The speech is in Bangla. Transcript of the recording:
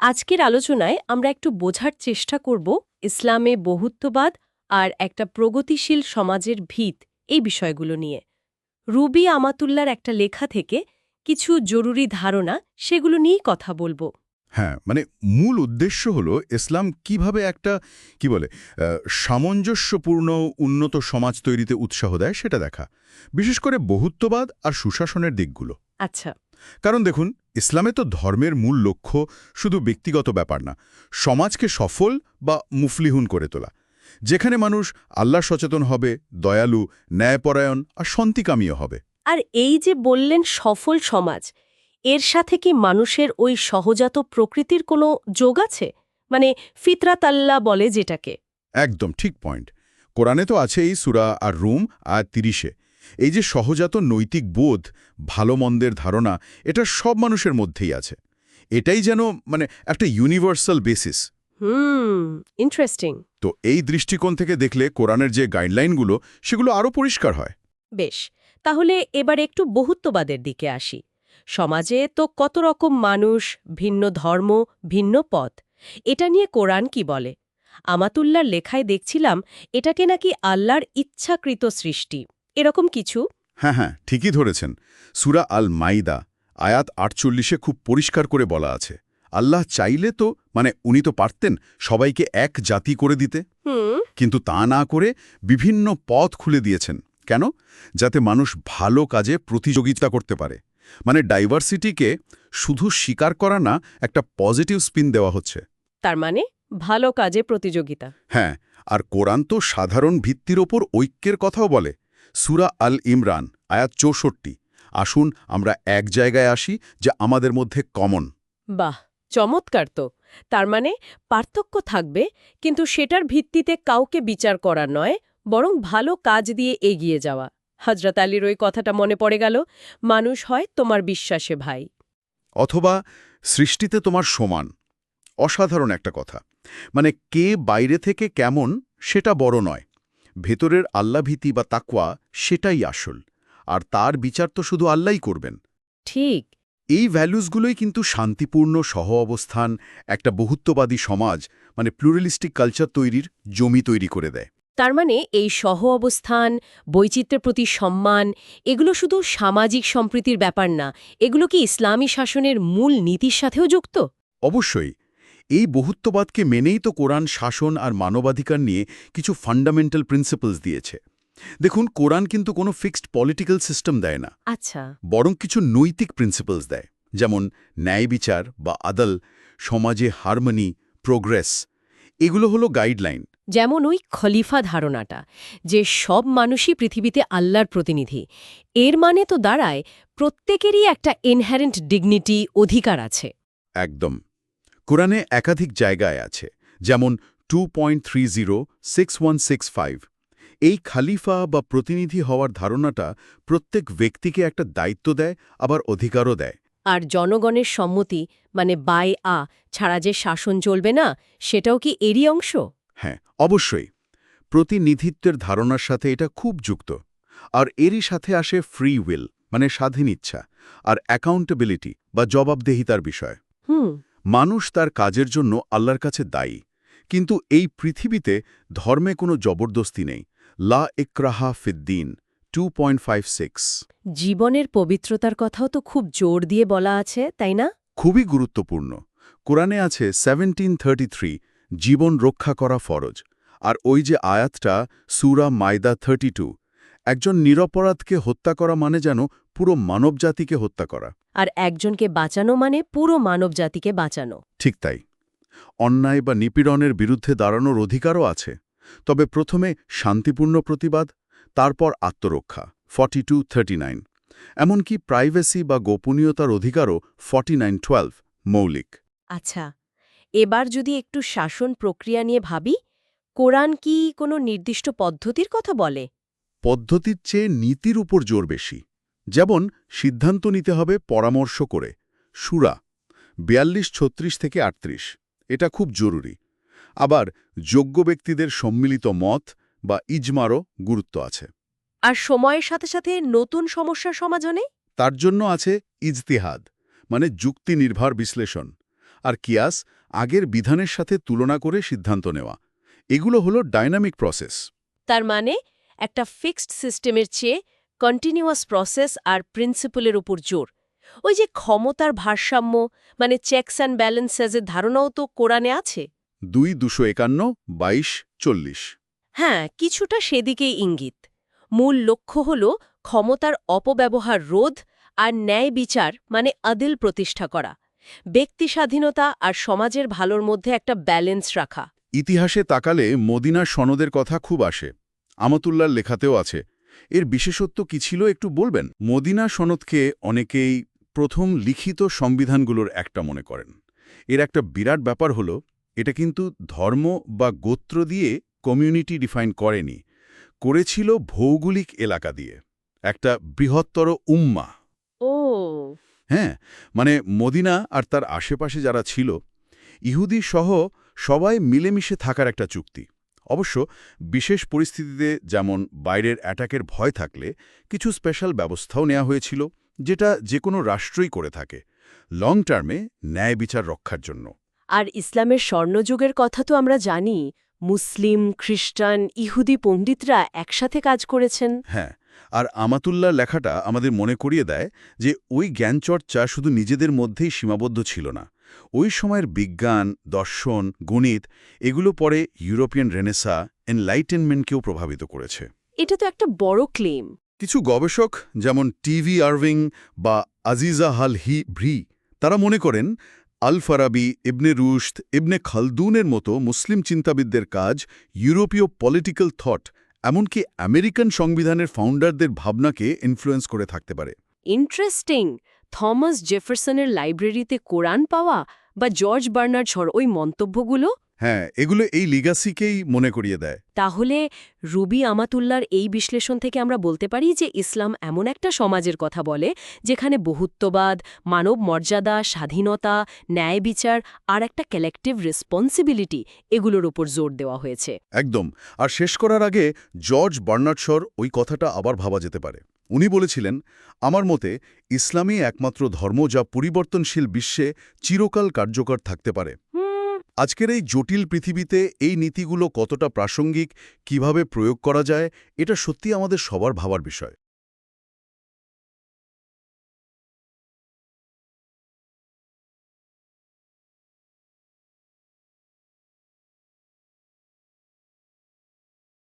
আজকের আলোচনায় আমরা একটু বোঝার চেষ্টা করব ইসলামে বহুত্ববাদ আর একটা প্রগতিশীল সমাজের ভিত এই বিষয়গুলো নিয়ে। রুবি আমাতুল্লার একটা লেখা থেকে কিছু জরুরি ধারণা সেগুলো নিয়েই কথা বলব। হ্যাঁ মানে মূল উদ্দেশ্য হলো ইসলাম কীভাবে একটা কি বলে সামঞ্জস্যপূর্ণ উন্নত সমাজ তৈরিতে উৎসাহ দেয় সেটা দেখা। বিশেষ করে বহুত্ববাদ আর সুশাসনের দিকগুলো। আচ্ছা। কারণ দেখুন ইসলামে তো ধর্মের মূল লক্ষ্য শুধু ব্যক্তিগত ব্যাপার না সমাজকে সফল বা মুফলিহুন করে তোলা। যেখানে মানুষ আল্লাহ সচেতন হবে দয়ালু ন্যায়পরায়ণ আর শান্তিকামীয় হবে। আর এই যে বললেন সফল সমাজ এর সাথে কি মানুষের ওই সহজাত প্রকৃতির কোনো যোগ আছে? মানে ফিতরাত আল্লাহ বলে যেটাকে। একদম ঠিক পয়েন্ট কোরআনে তো আছেই সুরা আর রুম আর তিরিশে। এই যে সহজাত নৈতিক বোধ ভালো মন্দের ধারণা এটা সব মানুষের মধ্যেই আছে। এটাই যেন মানে একটা ইউনিভার্সাল বেসিস হুম ইন্টারেস্টিং তো এই দৃষ্টিকোণ থেকে দেখলে কোরআনের যে গাইডলাইনগুলো সেগুলো আরও পরিষ্কার হয়। বেশ তাহলে এবার একটু বহুত্ববাদের দিকে আসি। সমাজে তো কত রকম মানুষ ভিন্ন ধর্ম ভিন্ন পথ এটা নিয়ে কোরআন কি বলে? আমাতুল্লার লেখায় দেখছিলাম এটাকে নাকি আল্লাহর ইচ্ছাকৃত সৃষ্টি। এরকম কিছু? হ্যাঁ হ্যাঁ ঠিকই ধরেছেন। সুরা আল মাইদা আয়াত আটচল্লিশে খুব পরিষ্কার করে বলা আছে। আল্লাহ চাইলে তো মানে উনি তো পারতেন সবাইকে এক জাতি করে দিতে। কিন্তু তা না করে বিভিন্ন পথ খুলে দিয়েছেন। কেন? যাতে মানুষ ভালো কাজে প্রতিযোগিতা করতে পারে। মানে ডাইভার্সিটিকে শুধু স্বীকার করা না একটা পজিটিভ স্পিন দেওয়া হচ্ছে। তার মানে ভালো কাজে প্রতিযোগিতা। হ্যাঁ আর কোরআন তো সাধারণ ভিত্তির ওপর ঐক্যের কথাও বলে। সুরা আল ইমরান আয়াত চৌষট্টি। আসুন আমরা এক জায়গায় আসি যা আমাদের মধ্যে কমন বাহ চমৎকার তো। তার মানে পার্থক্য থাকবে কিন্তু সেটার ভিত্তিতে কাউকে বিচার করা নয় বরং ভালো কাজ দিয়ে এগিয়ে যাওয়া। হজরত আলীর ওই কথাটা মনে পড়ে গেল মানুষ হয় তোমার বিশ্বাসে ভাই। অথবা সৃষ্টিতে তোমার সমান। অসাধারণ একটা কথা। মানে কে বাইরে থেকে কেমন সেটা বড় নয়। ভেতরের আল্লাভীতি বা তাকওয়া সেটাই আসল আর তার বিচার তো শুধু আল্লাহই করবেন। ঠিক। এই ভ্যালুসগুলোই কিন্তু শান্তিপূর্ণ সহ অবস্থান একটা বহুত্ববাদী সমাজ মানে প্লুরালিস্টিক কালচার তৈরির জমি তৈরি করে দেয়। তার মানে এই সহ অবস্থান বৈচিত্র্যের প্রতি সম্মান এগুলো শুধু সামাজিক সম্প্রীতির ব্যাপার না এগুলো কি ইসলামী শাসনের মূল নীতির সাথেও যুক্ত? অবশ্যই। এই বহুত্ববাদকে মেনেই তো কোরআন শাসন আর মানবাধিকার নিয়ে কিছু ফান্ডামেন্টাল প্রিন্সিপালস দিয়েছে। দেখুন কোরআন কিন্তু কোনো ফিক্সড পলিটিক্যাল সিস্টেম দেয় না। আচ্ছা। বরং কিছু নৈতিক প্রিন্সিপালস দেয় যেমন ন্যায় বিচার বা আদল সমাজে হারমনি প্রোগ্রেস এগুলো হলো গাইডলাইন যেমন ওই খলিফা ধারণাটা যে সব মানুষই পৃথিবীতে আল্লাহর প্রতিনিধি। এর মানে তো দাঁড়ায় প্রত্যেকেরই একটা ইনহ্যারেন্ট ডিগনিটি অধিকার আছে। একদম। কোরআনে একাধিক জায়গায় আছে যেমন two point three zero six one six five এই খালিফা বা প্রতিনিধি হওয়ার ধারণাটা প্রত্যেক ব্যক্তিকে একটা দায়িত্ব দেয় আবার অধিকারও দেয়। আর জনগণের সম্মতি মানে বাই আ ছাড়া যে শাসন চলবে না সেটাও কি এরই অংশ? হ্যাঁ অবশ্যই। প্রতিনিধিত্বের ধারণার সাথে এটা খুব যুক্ত। আর এরই সাথে আসে ফ্রি উইল মানে স্বাধীন ইচ্ছা আর অ্যাকাউন্টেবিলিটি বা জবাবদেহিতার বিষয়। হুম। মানুষ তার কাজের জন্য আল্লাহর কাছে দায়ী। কিন্তু এই পৃথিবীতে ধর্মে কোনো জবরদস্তি নেই। লা ইকরাহা ফিদ্দিন টু পয়েন্ট ফাইভ সিক্স। জীবনের পবিত্রতার কথাও তো খুব জোর দিয়ে বলা আছে তাই না? খুবই গুরুত্বপূর্ণ। কোরআনে আছে সেভেন্টিন থার্টি থ্রি জীবন রক্ষা করা ফরজ। আর ওই যে আয়াতটা সুরা মাইদা থার্টি টু একজন নিরপরাধকে হত্যা করা মানে যেন পুরো মানবজাতিকে হত্যা করা। আর একজনকে বাঁচানো মানে পুরো মানবজাতিকে বাঁচানো। ঠিক তাই। অন্যায় বা নিপীড়নের বিরুদ্ধে দাঁড়ানোর অধিকারও আছে। তবে প্রথমে শান্তিপূর্ণ প্রতিবাদ তারপর আত্মরক্ষা ফর্টি টু থার্টি নাইন। এমনকি প্রাইভেসি বা গোপনীয়তার অধিকারও ফর্টি নাইন টুয়েলভ মৌলিক। আচ্ছা এবার যদি একটু শাসন প্রক্রিয়া নিয়ে ভাবি কোরআন কি কোনো নির্দিষ্ট পদ্ধতির কথা বলে? পদ্ধতির চেয়ে নীতির উপর জোর বেশি। যেমন সিদ্ধান্ত নিতে হবে পরামর্শ করে। সুরা বিয়াল্লিশ ছত্রিশ থেকে আটত্রিশ। এটা খুব জরুরি। আবার যোগ্য ব্যক্তিদের সম্মিলিত মত বা ইজমারও গুরুত্ব আছে। আর সময়ের সাথে সাথে নতুন সমস্যার সমাধানে? তার জন্য আছে ইজতিহাদ মানে যুক্তি নির্ভর বিশ্লেষণ। আর কিয়াস আগের বিধানের সাথে তুলনা করে সিদ্ধান্ত নেওয়া। এগুলো হলো ডাইনামিক প্রসেস। তার মানে একটা ফিক্সড সিস্টেমের চেয়ে কন্টিনিউয়াস প্রসেস আর প্রিন্সিপলের উপর জোর। ওই যে ক্ষমতার ভারসাম্য মানে চেকস অ্যান্ড ব্যালেন্সেসের ধারণাও তো কোরআনে আছে? দুই দুশো একান্ন বাইশ চল্লিশ। হ্যাঁ কিছুটা সেদিকেই ইঙ্গিত। মূল লক্ষ্য হল ক্ষমতার অপব্যবহার রোধ আর ন্যায় বিচার মানে আদিল প্রতিষ্ঠা করা। ব্যক্তি স্বাধীনতা আর সমাজের ভালোর মধ্যে একটা ব্যালেন্স রাখা। ইতিহাসে তাকালে মদিনার সনদের কথা খুব আসে। আমতুল্লার লেখাতেও আছে এর বিশেষত্ব কি ছিল একটু বলবেন? মদিনা সনদকে অনেকেই প্রথম লিখিত সংবিধানগুলোর একটা মনে করেন। এর একটা বিরাট ব্যাপার হলো এটা কিন্তু ধর্ম বা গোত্র দিয়ে কমিউনিটি ডিফাইন করেনি। করেছিল ভৌগোলিক এলাকা দিয়ে। একটা বৃহত্তর উম্মা। ও। হ্যাঁ মানে মদিনা আর তার আশেপাশে যারা ছিল ইহুদি সহ সবাই মিলেমিশে থাকার একটা চুক্তি। অবশ্য বিশেষ পরিস্থিতিতে যেমন বাইরের অ্যাটাকের ভয় থাকলে কিছু স্পেশাল ব্যবস্থাও নেওয়া হয়েছিল যেটা যে কোনো রাষ্ট্রই করে থাকে লং টার্মে ন্যায় বিচার রক্ষার জন্য। আর ইসলামের স্বর্ণযুগের কথা তো আমরা জানি মুসলিম খ্রিস্টান ইহুদি পণ্ডিতরা একসাথে কাজ করেছেন। হ্যাঁ আর আমাতুল্লাহ লেখাটা আমাদের মনে করিয়ে দেয় যে ওই জ্ঞানচর্চা শুধু নিজেদের মধ্যেই সীমাবদ্ধ ছিল না ওই সময়ের বিজ্ঞান দর্শন গণিত এগুলো পরে ইউরোপিয়ান রেনেসা এনলাইটেনমেন্টকেও প্রভাবিত করেছে। এটা তো একটা বড় ক্লেম। কিছু গবেষক যেমন টিভি আরভিং বা আজিজা হাল হি ভ্রি তারা মনে করেন আল ফারাবি ইবনে রুশদ ইবনে খালদুনের মতো মুসলিম চিন্তাবিদদের কাজ ইউরোপীয় পলিটিক্যাল থট এমনকি আমেরিকান সংবিধানের ফাউন্ডারদের ভাবনাকে ইনফ্লুয়েন্স করে থাকতে পারে। ইন্টারেস্টিং থমাস জেফারসনের লাইব্রেরিতে কোরআন পাওয়া বা জর্জ বার্নার্ড ছড় ওই মন্তব্যগুলো? হ্যাঁ এগুলো এই লিগাসিকেই মনে করিয়ে দেয়। তাহলে রুবি আমাতুল্লার এই বিশ্লেষণ থেকে আমরা বলতে পারি যে ইসলাম এমন একটা সমাজের কথা বলে যেখানে বহুত্ববাদ মানব মর্যাদা স্বাধীনতা ন্যায় বিচার আর একটা কালেকটিভ রেসপন্সিবিলিটি এগুলোর উপর জোর দেওয়া হয়েছে। একদম। আর শেষ করার আগে জর্জ বার্নার্ডশর ওই কথাটা আবার ভাবা যেতে পারে। উনি বলেছিলেন আমার মতে ইসলামই একমাত্র ধর্ম যা পরিবর্তনশীল বিশ্বে চিরকাল কার্যকর থাকতে পারে। আজকের এই জটিল পৃথিবীতে এই নীতিগুলো কতটা প্রাসঙ্গিক কীভাবে প্রয়োগ করা যায় এটা সত্যি আমাদের সবার ভাবার বিষয়।